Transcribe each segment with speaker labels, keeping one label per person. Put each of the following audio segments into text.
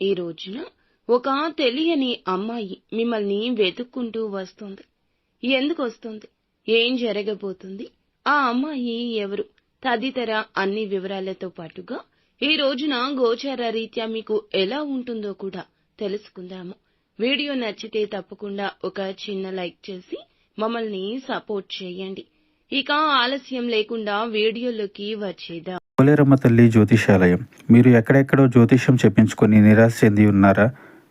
Speaker 1: ఈ రోజున ఒక తెలియని అమ్మాయి మిమ్మల్ని వెతుక్కుంటూ వస్తుంది. ఎందుకు వస్తుంది? ఏం జరగబోతుంది? ఆ అమ్మాయి ఎవరు? తదితర అన్ని వివరాలతో పాటుగా ఈ రోజున గోచార రీత్యా మీకు ఎలా ఉంటుందో కూడా తెలుసుకుందాము. వీడియో నచ్చితే తప్పకుండా ఒక చిన్న లైక్ చేసి మమ్మల్ని సపోర్ట్ చేయండి. ఇక ఆలస్యం లేకుండా వీడియోలోకి వచ్చేద్దాం.
Speaker 2: పోలేరమ్మ తల్లి జ్యోతిషాలయం. మీరు ఎక్కడెక్కడో జ్యోతిష్యం చెప్పించుకొని నిరాశ చెంది ఉన్నారా?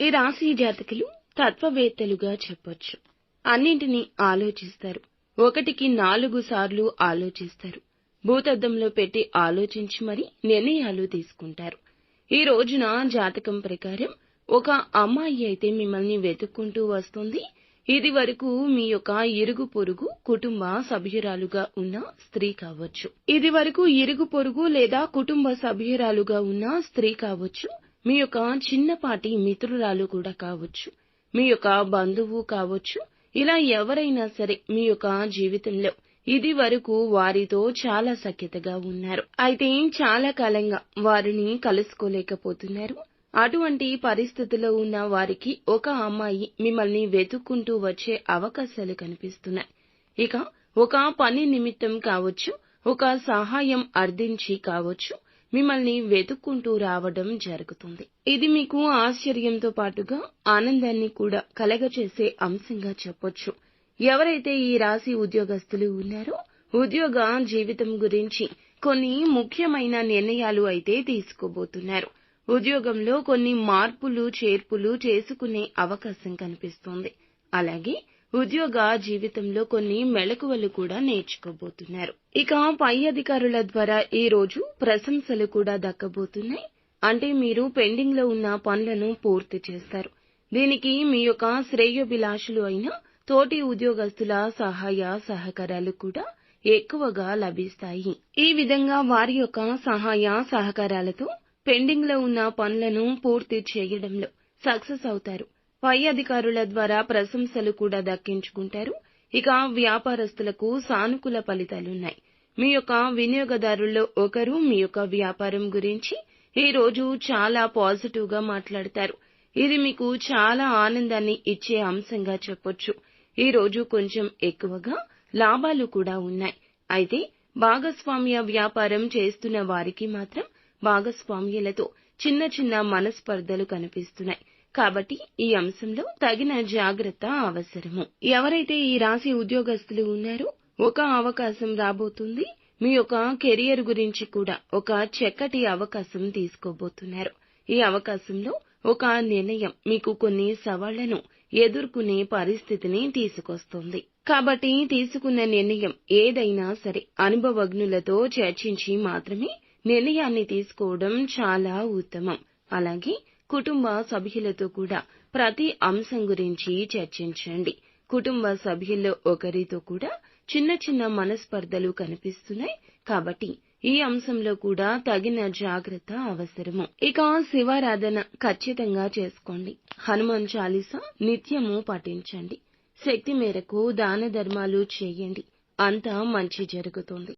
Speaker 1: ఈ రాశి జాతకులు తత్వవేత్తలుగా చెప్పొచ్చు. అన్నింటినీ ఆలోచిస్తారు. ఒకటికి నాలుగు సార్లు ఆలోచిస్తారు. భూతద్దంలో పెట్టి ఆలోచించి మరి నిర్ణయాలు తీసుకుంటారు. ఈ రోజున జాతకం ప్రకారం ఒక అమ్మాయి అయితే మిమ్మల్ని వెతుక్కుంటూ వస్తుంది. ఇది వరకు మీ యొక్క ఇరుగు పొరుగు కుటుంబ సభ్యురాలుగా ఉన్న స్త్రీ కావచ్చు. ఇది వరకు ఇరుగు పొరుగు లేదా కుటుంబ సభ్యురాలుగా ఉన్న స్త్రీ కావచ్చు. మీ యొక్క చిన్నపాటి మిత్రురాలు కూడా కావచ్చు మీ యొక్క బంధువు కావచ్చు ఇలా ఎవరైనా సరే మీ యొక్క జీవితంలో ఇది వరకు వారితో చాలా సఖ్యతగా ఉన్నారు. అయితే చాలా కాలంగా వారిని కలుసుకోలేకపోతున్నారు. అటువంటి పరిస్థితిలో ఉన్న వారికి ఒక అమ్మాయి మిమ్మల్ని వెతుక్కుంటూ వచ్చే అవకాశాలు కనిపిస్తున్నాయి. ఇక ఒక పని నిమిత్తం కావచ్చు ఒక సహాయం అర్థించి కావచ్చు మిమ్మల్ని వెతుక్కుంటూ రావడం జరుగుతుంది. ఇది మీకు ఆశ్చర్యంతో పాటుగా ఆనందాన్ని కూడా కలగచేసే అంశంగా చెప్పొచ్చు. ఎవరైతే ఈ రాశి ఉద్యోగస్తులు ఉన్నారో ఉద్యోగ జీవితం గురించి కొన్ని ముఖ్యమైన నిర్ణయాలు అయితే తీసుకోబోతున్నారు. ఉద్యోగంలో కొన్ని మార్పులు చేర్పులు చేసుకునే అవకాశం కనిపిస్తోంది. అలాగే ఉద్యోగ జీవితంలో కొన్ని మెళకువలు కూడా నేర్చుకోబోతున్నారు. ఇక పై అధికారుల ద్వారా ఈ రోజు ప్రశంసలు కూడా దక్కబోతున్నాయి. అంటే మీరు పెండింగ్లో ఉన్న పనులను పూర్తి చేస్తారు. దీనికి మీ యొక్క శ్రేయోభిలాషులు అయిన తోటి ఉద్యోగస్తుల సహాయ సహకారాలు కూడా ఎక్కువగా లభిస్తాయి. ఈ విధంగా వారి యొక్క సహాయ సహకారాలతో పెండింగ్లో ఉన్న పనులను పూర్తి చేయడంలో సక్సెస్ అవుతారు. పై అధికారుల ద్వారా ప్రశంసలు కూడా దక్కించుకుంటారు. ఇక వ్యాపారస్తులకు సానుకూల ఫలితాలున్నాయి. మీ యొక్క వినియోగదారుల్లో ఒకరు మీ యొక్క వ్యాపారం గురించి ఈ రోజు చాలా పాజిటివ్గా మాట్లాడతారు. ఇది మీకు చాలా ఆనందాన్ని ఇచ్చే అంశంగా చెప్పొచ్చు. ఈ రోజు కొంచెం ఎక్కువగా లాభాలు కూడా ఉన్నాయి. అయితే భాగస్వామ్య వ్యాపారం చేస్తున్న వారికి మాత్రం భాగస్వామ్యులతో చిన్న చిన్న మనస్పర్ధలు కనిపిస్తున్నాయి. కాబట్టి ఈ అంశంలో తగిన జాగ్రత్త అవసరము. ఎవరైతే ఈ రాశి ఉద్యోగస్తులు ఉన్నారో ఒక అవకాశం రాబోతుంది. మీ యొక్క కెరియర్ గురించి కూడా ఒక చక్కటి అవకాశం తీసుకోబోతున్నారు. ఈ అవకాశంలో ఒక నిర్ణయం మీకు కొన్ని సవాళ్ళను ఎదుర్కొనే పరిస్థితిని తీసుకొస్తుంది. కాబట్టి తీసుకున్న నిర్ణయం ఏదైనా సరే అనుభవజ్ఞులతో చర్చించి మాత్రమే నిర్ణయాన్ని తీసుకోవడం చాలా ఉత్తమం. అలాగే కుటుంబ సభ్యులతో కూడా ప్రతి అంశం గురించి చర్చించండి. కుటుంబ సభ్యుల్లో ఒకరితో కూడా చిన్న చిన్న మనస్పర్ధలు కనిపిస్తున్నాయి. కాబట్టి ఈ అంశంలో కూడా తగిన జాగ్రత్త అవసరము. ఇక శివారాధన ఖచ్చితంగా చేసుకోండి. హనుమాన్ చాలీసా నిత్యము పఠించండి. శక్తి మేరకు దాన ధర్మాలు చేయండి. అంతా మంచి జరుగుతుంది.